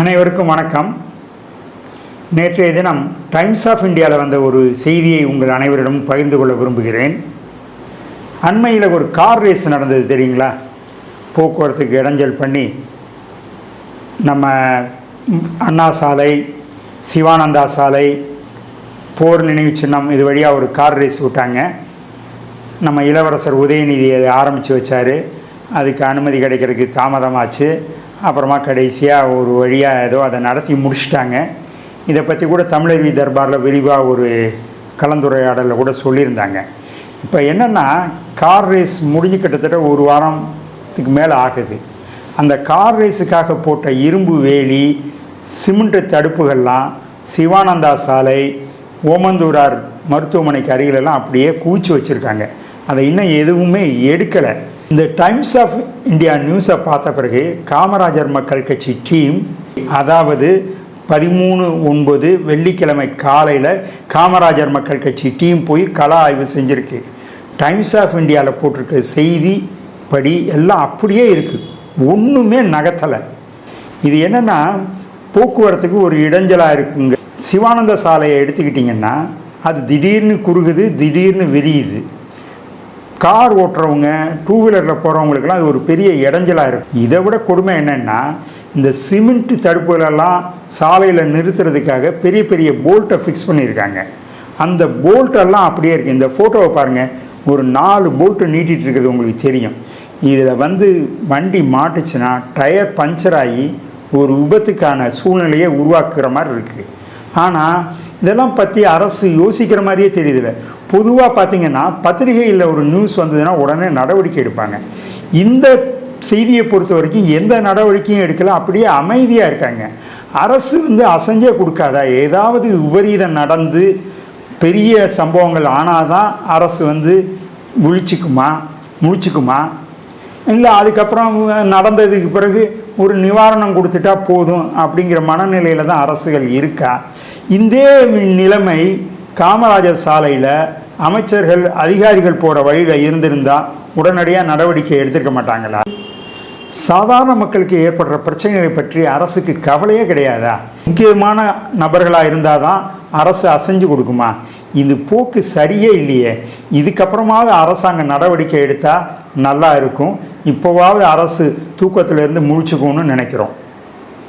அனைவருக்கும் வணக்கம். நேற்றைய தினம் டைம்ஸ் ஆஃப் இந்தியாவில் வந்த ஒரு செய்தியை உங்கள் அனைவரிடம் பகிர்ந்து கொள்ள விரும்புகிறேன். அண்மையில் ஒரு கார் ரேஸ் நடந்தது தெரியுங்களா? போக்குவரத்துக்கு இடைஞ்சல் பண்ணி நம்ம அண்ணா சாலை சிவானந்தா சாலை போர் நினைவு சின்னம் இது வழியாக ஒரு கார் ரேஸ் விட்டாங்க. நம்ம இளவரசர் உதயநிதி அதை ஆரம்பித்து வச்சார். அதுக்கு அனுமதி கிடைக்கிறதுக்கு தாமதமாச்சு. அப்புறமா கடைசியாக ஒரு வழியாக ஏதோ அதை நடத்தி முடிச்சிட்டாங்க. இதை பற்றி கூட தமிழருவி தர்பாரில் விரிவாக ஒரு கலந்துரையாடலில் கூட சொல்லியிருந்தாங்க. இப்போ என்னென்னா கார் ரேஸ் முடிஞ்சு கிட்டத்தட்ட ஒரு வாரத்துக்கு மேலே ஆகுது. அந்த கார் ரேஸுக்காக போட்ட இரும்பு வேலி சிமெண்ட் தடுப்புகள்லாம் சிவானந்தா சாலை ஓமந்தூரார் மருத்துவமனைக்கு அருகிலெல்லாம் அப்படியே குவிச்சு வச்சுருக்காங்க. அதை இன்னும் எதுவுமே எடுக்கலை. இந்த டைம்ஸ் ஆஃப் இந்தியா நியூஸை பார்த்த பிறகு காமராஜர் மக்கள் கட்சி டீம் அதாவது பதிமூணு ஒன்பது வெள்ளிக்கிழமை காலையில் காமராஜர் மக்கள் கட்சி டீம் போய் கள ஆய்வு செஞ்சுருக்கு. டைம்ஸ் ஆஃப் இந்தியாவில் போட்டிருக்க செய்தி படி எல்லாம் அப்படியே இருக்குது ஒன்றுமே நகத்தலை இது என்னென்னா போக்குவரத்துக்கு ஒரு இடைஞ்சலாக இருக்குங்க. சிவானந்த சாலையை எடுத்துக்கிட்டிங்கன்னா அது திடீர்னு குறுகுது திடீர்னு விரியுது. கார் ஓட்டுறவங்க டூ வீலரில் போகிறவங்களுக்கெல்லாம் இது ஒரு பெரிய இடைஞ்சலாக இருக்கும் இதை விட கொடுமை என்னென்னா இந்த சிமெண்ட் தடுப்புகளெல்லாம் சாலையில் நிறுத்துறதுக்காக பெரிய பெரிய போல்ட்டை ஃபிக்ஸ் பண்ணியிருக்காங்க. அந்த போல்ட்டெல்லாம் அப்படியே இருக்குது இந்த ஃபோட்டோவை பாருங்கள் ஒரு நாலு போல்ட்டு நீட்டிகிட்டு இருக்குது உங்களுக்கு தெரியும். இதில் வந்து வண்டி மாட்டுச்சுன்னா டயர் பஞ்சர் ஆகி ஒரு விபத்துக்கான சூழ்நிலையை உருவாக்குற மாதிரி இருக்குது ஆனால் இதெல்லாம் பற்றி அரசு யோசிக்கிற மாதிரியே தெரியுதுல்ல. பொதுவாக பார்த்தீங்கன்னா பத்திரிகையில் ஒரு நியூஸ் வந்ததுன்னா உடனே நடவடிக்கை எடுப்பாங்க. இந்த செய்தியை பொறுத்த வரைக்கும் எந்த நடவடிக்கையும் எடுக்கல அப்படியே அமைதியாக இருக்காங்க. அரசு வந்து அசைஞ்சே கொடுக்காதா? ஏதாவது விபரீதம் நடந்து பெரிய சம்பவங்கள் ஆனால் தான் அரசு வந்து முழிச்சுக்குமா முழிச்சுக்குமா இல்லை அதுக்கப்புறம் நடந்ததுக்கு பிறகு ஒரு நிவாரணம் கொடுத்துட்டா போதும் அப்படிங்கிற மனநிலையில் தான் அரசுகள் இருக்கா? இந்த நிலைமை காமராஜர் சாலையில் அமைச்சர்கள் அதிகாரிகள் போகிற வழியில் இருந்திருந்தால் உடனடியாக நடவடிக்கை எடுத்திருக்க மாட்டாங்களா? சாதாரண மக்களுக்கு ஏற்படுற பிரச்சனைகளை பற்றி அரசுக்கு கவலையே கிடையாதா? முக்கியமான நபர்களாக இருந்தால் தான் அரசு அசைஞ்சு கொடுக்குமா? இது போக்கு சரியே இல்லையே. இதுக்கப்புறமாவது அரசாங்கம் நடவடிக்கை எடுத்தால் நல்லா இருக்கும். இப்போவாவது அரசு தூக்கத்திலேருந்து முழிச்சுக்கணும்னு நினைக்கிறோம்.